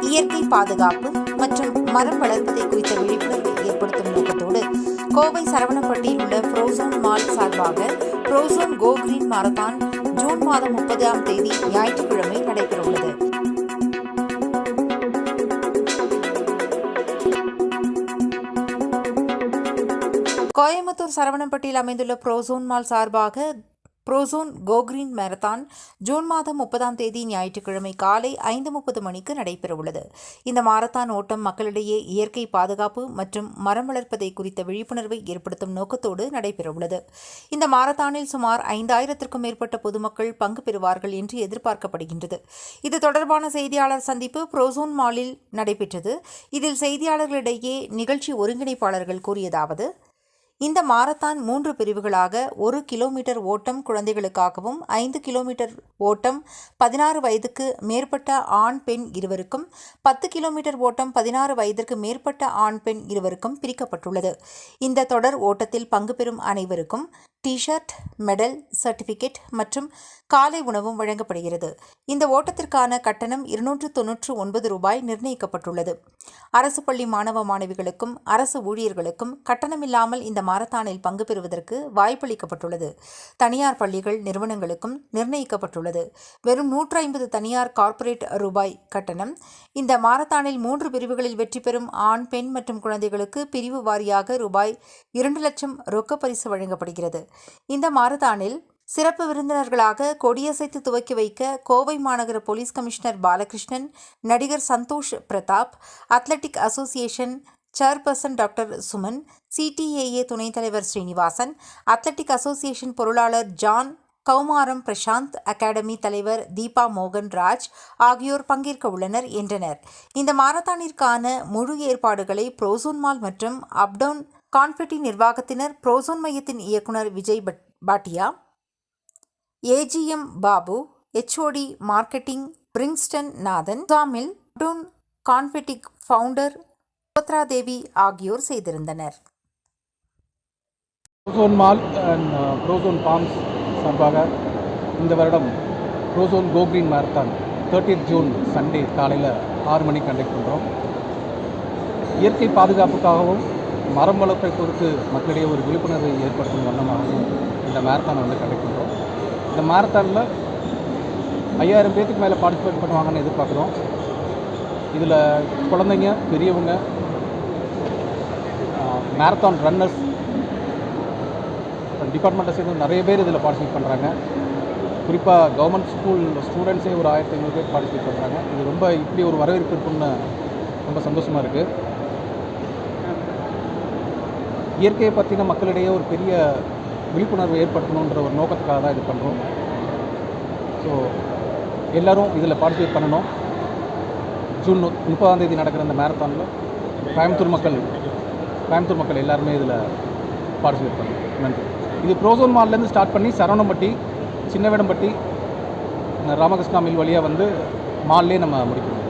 இயற்கை பாதுகாப்பு மற்றும் மரம் வளர்ப்பதை குறித்த விழிப்புணர்வை ஏற்படுத்தும் நோக்கத்தோடு கோவை சரவணப்பட்டியில் உள்ள புரோசோன் மால் சார்பாக Prozone go green marathon June மாதம் முப்பதாம் தேதி ஞாயிற்றுக்கிழமை நடைபெறவுள்ளது. கோயம்புத்தூர் சரவணம்பட்டியில் அமைந்துள்ள புரோசோன் மால் சார்பாக Prozone go green marathon June மாதம் முப்பதாம் தேதி ஞாயிற்றுக்கிழமை காலை ஐந்து முப்பது மணிக்கு நடைபெறவுள்ளது. இந்த மாரத்தான் ஓட்டம் மக்களிடையே இயற்கை பாதுகாப்பு மற்றும் மரம் வளர்ப்பதை குறித்த விழிப்புணர்வை ஏற்படுத்தும் நோக்கத்தோடு நடைபெறவுள்ளது. இந்த மாரத்தானில் சுமார் ஐந்தாயிரத்திற்கும் மேற்பட்ட பொதுமக்கள் பங்கு பெறுவார்கள் என்று எதிர்பார்க்கப்படுகின்றது. இது தொடர்பான செய்தியாளர் சந்திப்பு புரோசோன் மாலில் நடைபெற்றது. இதில் செய்தியாளர்களிடையே நிகழ்ச்சி ஒருங்கிணைப்பாளர்கள் கூறியதாவது இந்த மாரத்தான் மூன்று பிரிவுகளாக ஒரு கிலோமீட்டர் ஓட்டம் குழந்தைகளுக்காகவும் ஐந்து கிலோமீட்டர் ஓட்டம் பதினாறு வயதுக்கு மேற்பட்ட ஆண் பெண் இருவருக்கும் பத்து கிலோமீட்டர் ஓட்டம் பதினாறு வயதிற்கு மேற்பட்ட ஆண் பெண் இருவருக்கும் பிரிக்கப்பட்டுள்ளது. இந்த தொடர் ஓட்டத்தில் பங்கு பெறும் அனைவருக்கும் டிஷர்ட் மெடல் சர்டிபிகேட் மற்றும் காலை உணவும் வழங்கப்படுகிறது. இந்த ஓட்டத்திற்கான கட்டணம் இருநூற்று தொன்னூற்று ஒன்பது ரூபாய் நிர்ணயிக்கப்பட்டுள்ளது. அரசு பள்ளி மாணவ மாணவிகளுக்கும் அரசு ஊழியர்களுக்கும் கட்டணமில்லாமல் இந்த மாரத்தானில் பங்கு பெறுவதற்கு வாய்ப்பளிக்கப்பட்டுள்ளது. தனியார் பள்ளிகள் நிறுவனங்களுக்கும் நிர்ணயிக்கப்பட்டுள்ளது. வெறும் நூற்று ஐம்பது தனியார் கார்ப்பரேட் ரூபாய் கட்டணம். இந்த மாரத்தானில் மூன்று பிரிவுகளில் வெற்றி பெறும் ஆண் பெண் மற்றும் குழந்தைகளுக்கு பிரிவு வாரியாக ரூபாய் இரண்டு லட்சம் ரொக்க பரிசு வழங்கப்படுகிறது. இந்த மாரத்தானில் சிறப்பு விருந்தினர்களாக கொடியசைத்து துவக்கி வைக்க கோவை மாநகர போலீஸ் கமிஷனர் பாலகிருஷ்ணன் நடிகர் Santhosh Prathap athletic association chairperson doctor Suman CDAA துணைத் தலைவர் ஸ்ரீனிவாசன் அத்லெட்டிக் அசோசியேஷன் பொருளாளர் ஜான் கௌமாரம் பிரசாந்த் அகாடமி தலைவர் தீபா மோகன் ராஜ் ஆகியோர் பங்கேற்க உள்ளனர் என்றனர். இந்த மாரத்தானிற்கான முழு ஏற்பாடுகளை புரோசோன் மால் மற்றும் அப்டவுன் கான்ஃபெட்டி நிர்வாகத்தினர் புரோசோன் மையத்தின் இயக்குனர் Vijay Bhat Bhatia AGM Babu HOD marketing பிரிங்ஸ்டன் Nathan சாமில் டூன் கான்ஃபெட்டிக் ஃபவுண்டர் சுபத்ரா தேவி ஆகியோர் செய்திருந்தனர். Prozone mall and Prozone farms சார்பாக இந்த வருடம் Prozone go green marathon June Sunday காலையில் ஆறு மணிக்கு கண்டக்ட் பண்ணுறோம் இயற்கை பாதுகாப்புக்காகவும் மரம் வளர்ப்பை குறித்து மக்களிடையே ஒரு விழிப்புணர்வை ஏற்படுத்தும் வண்ணமாகவும் இந்த மேரத்தான் வந்து கண்டக்ட் பண்ணுறோம் இந்த மேரத்தானில் ஐயாயிரம் பேர்த்துக்கு மேலே பார்ட்டிசிபேட் பண்ணுவாங்கன்னு எதிர்பார்க்குறோம். இதில் குழந்தைங்க பெரியவங்க மேரத்தான் ரன்னர்ஸ் டிபார்ட்மெண்ட்டை சேர்ந்து நிறைய பேர் இதில் பார்ட்டிசிபேட் பண்ணுறாங்க குறிப்பாக கவர்மெண்ட் ஸ்கூல் ஸ்டூடெண்ட்ஸே ஒரு ஆயிரத்தி ஐநூறு பேர் பார்ட்டிசிபேட் பண்ணுறாங்க இது ரொம்ப இப்படி ஒரு வரவேற்பு இருக்குன்னு ரொம்ப சந்தோஷமாக இருக்குது இயற்கையை பற்றின மக்களிடையே ஒரு பெரிய விழிப்புணர்வு ஏற்படுத்தணுன்ற ஒரு நோக்கத்துக்காக தான் இது பண்ணுறோம் ஸோ எல்லோரும் இதில் பார்ட்டிசிபேட் பண்ணணும். ஜூன் முப்பதாம் தேதி நடக்கிற இந்த மேரத்தானில் கோயம்புத்தூர் மக்கள் கோயம்புத்தூர் மக்கள் எல்லாருமே இதில் பார்ட்டிசிபேட் பண்ணணும். நன்றி. இது ப்ரோசோன் மால்லேருந்து ஸ்டார்ட் பண்ணி சரவணம்பட்டி சின்னவேடம்பட்டி ராமகிருஷ்ணா மில் வழியாக வந்து மால்லே நம்ம முடிக்கணும்